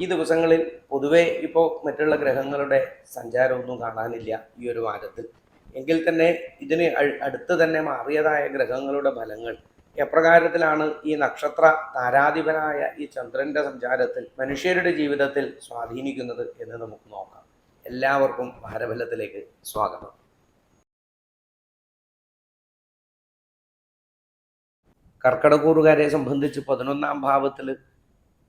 ഈ ദിവസങ്ങളിൽ പൊതുവേ ഇപ്പോൾ മറ്റുള്ള ഗ്രഹങ്ങളുടെ സഞ്ചാരമൊന്നും കാണാനില്ല ഈ ഒരു വാരത്തിൽ എങ്കിൽ തന്നെ ഇതിന് അടുത്ത് തന്നെ മാറിയതായ ഗ്രഹങ്ങളുടെ ഫലങ്ങൾ എപ്രകാരത്തിലാണ് ഈ നക്ഷത്ര താരാധിപനായ ഈ ചന്ദ്രന്റെ സഞ്ചാരത്തിൽ മനുഷ്യരുടെ ജീവിതത്തിൽ സ്വാധീനിക്കുന്നത് എന്ന് നമുക്ക് നോക്കാം. എല്ലാവർക്കും ഭാരബലത്തിലേക്ക് സ്വാഗതം. കർക്കടക്കൂറുകാരെ സംബന്ധിച്ച് പതിനൊന്നാം ഭാവത്തിൽ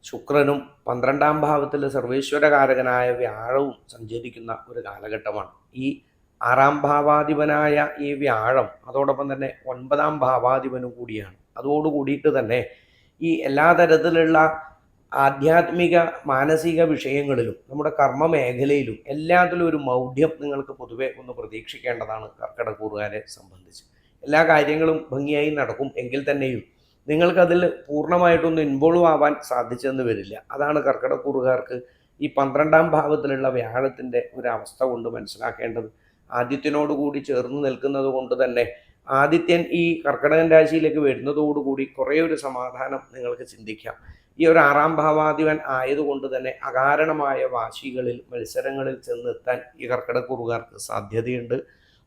ശുക്രനും പന്ത്രണ്ടാം ഭാവത്തിൽ സർവേശ്വരകാരകനായ വ്യാഴവും സഞ്ചരിക്കുന്ന ഒരു കാലഘട്ടമാണ്. ഈ ആറാം ഭാവാധിപനായ ഈ വ്യാഴം അതോടൊപ്പം തന്നെ ഒൻപതാം ഭാവാധിപനും കൂടിയാണ്. അതോടുകൂടിയിട്ട് തന്നെ ഈ എല്ലാ തരത്തിലുള്ള ആധ്യാത്മിക മാനസിക വിഷയങ്ങളിലും നമ്മുടെ കർമ്മ മേഖലയിലും എല്ലാത്തിലും ഒരു മൗഢ്യം നിങ്ങൾക്ക് പൊതുവെ ഒന്ന് പ്രതീക്ഷിക്കേണ്ടതാണ് കർക്കിടക്കൂറുകാരെ സംബന്ധിച്ച്. എല്ലാ കാര്യങ്ങളും ഭംഗിയായി നടക്കും എങ്കിൽ തന്നെയും നിങ്ങൾക്കതിൽ പൂർണമായിട്ടൊന്നും ഇൻവോൾവ് ആവാൻ സാധിച്ചെന്ന് വരില്ല. അതാണ് കർക്കിടക്കൂറുകാർക്ക് ഈ പന്ത്രണ്ടാം ഭാവത്തിലുള്ള വ്യാഴത്തിന്റെ ഒരു അവസ്ഥ കൊണ്ട് മനസ്സിലാക്കേണ്ടത്. ആദിത്യനോട് കൂടി ചേർന്ന് നിൽക്കുന്നത് കൊണ്ട് തന്നെ ആദിത്യൻ ഈ കർക്കിടകൻ രാശിയിലേക്ക് വരുന്നതോടുകൂടി കുറേ ഒരു സമാധാനം നിങ്ങൾക്ക് ചിന്തിക്കാം. ഈ ഒരു ആറാം ഭാവാധിപൻ ആയതുകൊണ്ട് തന്നെ അകാരണമായ വാശികളിൽ മത്സരങ്ങളിൽ ചെന്നെത്താൻ ഈ കർക്കിടക്കൂറുകാർക്ക് സാധ്യതയുണ്ട്.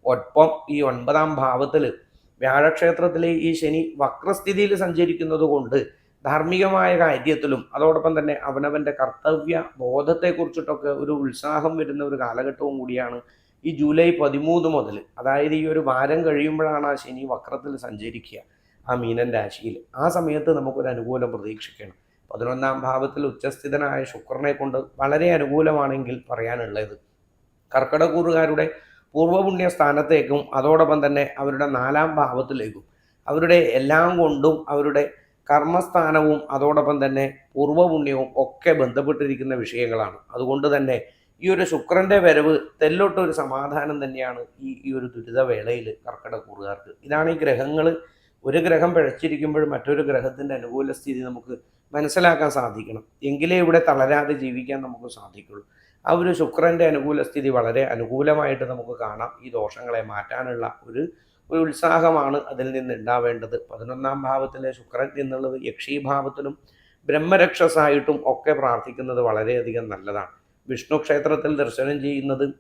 ഒപ്പം ഈ ഒൻപതാം ഭാവത്തിൽ വ്യാഴക്ഷേത്രത്തിലെ ഈ ശനി വക്രസ്ഥിതിയിൽ സഞ്ചരിക്കുന്നത് കൊണ്ട് ധാർമ്മികമായ കാര്യത്തിലും അതോടൊപ്പം തന്നെ അവനവന്റെ കർത്തവ്യ ബോധത്തെക്കുറിച്ചിട്ടൊക്കെ ഒരു ഉത്സാഹം വരുന്ന ഒരു കാലഘട്ടവും കൂടിയാണ് ഈ ജൂലൈ പതിമൂന്ന് മുതൽ. അതായത് ഈ ഒരു വാരം കഴിയുമ്പോഴാണ് ആ ശനി വക്രത്തിൽ സഞ്ചരിക്കുക ആ മീനൻ രാശിയിൽ. ആ സമയത്ത് നമുക്കൊരു അനുകൂലം പ്രതീക്ഷിക്കണം. പതിനൊന്നാം ഭാവത്തിൽ ഉച്ചസ്ഥിതനായ ശുക്രനെ കൊണ്ട് വളരെ അനുകൂലമാണെങ്കിൽ പറയാനുള്ളത് കർക്കിടകൂറുകാരുടെ പൂർവപുണ്യ സ്ഥാനത്തേക്കും അതോടൊപ്പം തന്നെ അവരുടെ നാലാം ഭാവത്തിലേക്കും. അവരുടെ എല്ലാം കൊണ്ടും അവരുടെ കർമ്മസ്ഥാനവും അതോടൊപ്പം തന്നെ പൂർവപുണ്യവും ഒക്കെ ബന്ധപ്പെട്ടിരിക്കുന്ന വിഷയങ്ങളാണ്. അതുകൊണ്ട് തന്നെ ഈ ഒരു ശുക്രന്റെ വരവ് തെല്ലൊട്ടൊരു സമാധാനം തന്നെയാണ് ഈ ഈ ഒരു ദുരിതവേളയിൽ കർക്കിടക്കൂറുകാർക്ക് ഇതാണ് ഈ ഗ്രഹങ്ങൾ ഒരു ഗ്രഹം പിഴച്ചിരിക്കുമ്പോൾ മറ്റൊരു ഗ്രഹത്തിന്റെ അനുകൂല സ്ഥിതി നമുക്ക് മനസ്സിലാക്കാൻ സാധിക്കണം. എങ്കിലേ ഇവിടെ തളരാതെ ജീവിക്കാൻ നമുക്ക് സാധിക്കുള്ളൂ. ആ ഒരു ശുക്രന്റെ അനുകൂല സ്ഥിതി വളരെ അനുകൂലമായിട്ട് നമുക്ക് കാണാം. ഈ ദോഷങ്ങളെ മാറ്റാനുള്ള ഒരു ഒരു ഉത്സാഹമാണ് അതിൽ നിന്ന് ഉണ്ടാവേണ്ടത് പതിനൊന്നാം ഭാവത്തിലെ ശുക്രൻ എന്നുള്ളത് യക്ഷീഭാവത്തിലും ബ്രഹ്മരക്ഷസായിട്ടും ഒക്കെ പ്രാർത്ഥിക്കുന്നത് വളരെയധികം നല്ലതാണ്. വിഷ്ണു ക്ഷേത്രത്തിൽ ദർശനം ചെയ്യുന്നത്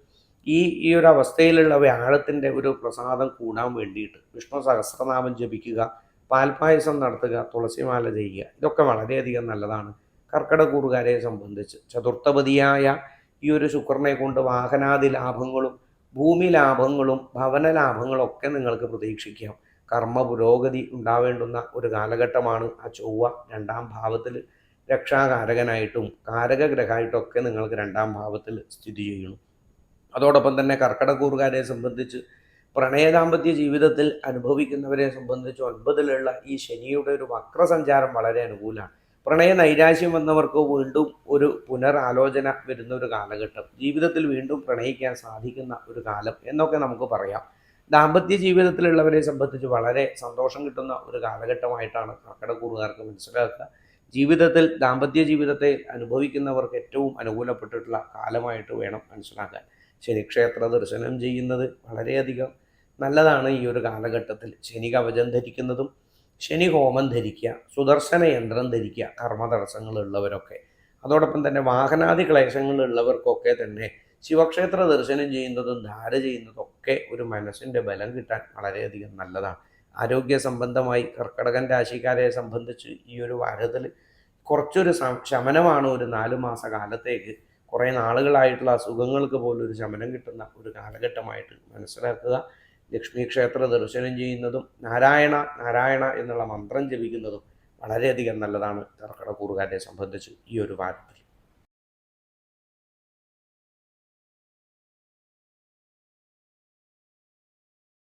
ഈ ഈ ഒരു അവസ്ഥയിലുള്ള വ്യാഴത്തിന്റെ ഒരു പ്രസാദം കൂടാൻ വേണ്ടിയിട്ട്. വിഷ്ണു സഹസ്രനാമം ജപിക്കുക പാൽപായസം നടത്തുക തുളസിമാല ചെയ്യുക ഇതൊക്കെ വളരെയധികം നല്ലതാണ്. കർക്കിടകൂറുകാരെ സംബന്ധിച്ച്. ചതുർത്ഥപതിയായ ഈ ഒരു ശുക്രനെ കൊണ്ട് വാഹനാദി ലാഭങ്ങളും ഭൂമി ലാഭങ്ങളും ഭവന ലാഭങ്ങളും ഒക്കെ നിങ്ങൾക്ക് പ്രതീക്ഷിക്കാം. കർമ്മ പുരോഗതി ഉണ്ടാവേണ്ടുന്ന ഒരു കാലഘട്ടമാണ് ആ ചൊവ്വ രണ്ടാം ഭാവത്തിൽ രക്ഷാകാരകനായിട്ടും കാരകഗ്രഹമായിട്ടൊക്കെ നിങ്ങൾക്ക് രണ്ടാം ഭാവത്തിൽ സ്ഥിതി ചെയ്യുന്നു. അതോടൊപ്പം തന്നെ കർക്കിടകൂറുകാരെ സംബന്ധിച്ച് പ്രണയദാമ്പത്യ ജീവിതത്തിൽ അനുഭവിക്കുന്നവരെ സംബന്ധിച്ച് ഒൻപതിലുള്ള ഈ ശനിയുടെ ഒരു വക്രസഞ്ചാരം വളരെ അനുകൂലമാണ്. പ്രണയ നൈരാശ്യം വന്നവർക്ക് വീണ്ടും ഒരു പുനരാലോചന വരുന്ന ഒരു കാലഘട്ടം. ജീവിതത്തിൽ വീണ്ടും പ്രണയിക്കാൻ സാധിക്കുന്ന ഒരു കാലം എന്നൊക്കെ നമുക്ക് പറയാം. ദാമ്പത്യ ജീവിതത്തിലുള്ളവരെ സംബന്ധിച്ച് വളരെ സന്തോഷം കിട്ടുന്ന ഒരു കാലഘട്ടമായിട്ടാണ് കർക്കിടക്കൂറുകാർക്ക് മനസ്സിലാക്കുക. ജീവിതത്തിൽ ദാമ്പത്യ ജീവിതത്തെ അനുഭവിക്കുന്നവർക്ക് ഏറ്റവും അനുകൂലപ്പെട്ടിട്ടുള്ള കാലമായിട്ട് വേണം മനസ്സിലാക്കാൻ. ശനിക്ഷേത്ര ദർശനം ചെയ്യുന്നത് വളരെയധികം നല്ലതാണ് ഈ ഒരു കാലഘട്ടത്തിൽ. ശനി കവചം ധരിക്കുന്നതും ശനി ഹോമം ധരിക്കുക സുദർശന യന്ത്രം ധരിക്കുക കർമ്മ തടസ്സങ്ങളുള്ളവരൊക്കെ അതോടൊപ്പം തന്നെ വാഹനാദി ക്ലേശങ്ങളുള്ളവർക്കൊക്കെ തന്നെ ശിവക്ഷേത്ര ദർശനം ചെയ്യുന്നതും ധാര ചെയ്യുന്നതും ഒക്കെ ഒരു മനസ്സിന്റെ ബലം കിട്ടാൻ വളരെയധികം നല്ലതാണ്. ആരോഗ്യ സംബന്ധമായി കർക്കടകൻ രാശിക്കാരെ സംബന്ധിച്ച് ഈ ഒരു വാരത്തിൽ കുറച്ചൊരു ശമനമാണ് ഒരു നാല് മാസ കാലത്തേക്ക് കുറേ നാളുകളായിട്ടുള്ള അസുഖങ്ങൾക്ക് പോലും ഒരു ശമനം കിട്ടുന്ന ഒരു കാലഘട്ടമായിട്ട് മനസ്സിലാക്കുക. ലക്ഷ്മി ക്ഷേത്ര ദർശനം ചെയ്യുന്നതും നാരായണ നാരായണ എന്നുള്ള മന്ത്രം ജപിക്കുന്നതും വളരെയധികം നല്ലതാണ്. കർക്കിടകൂറുകാരെ സംബന്ധിച്ച് ഈ ഒരു വാരത്തിൽ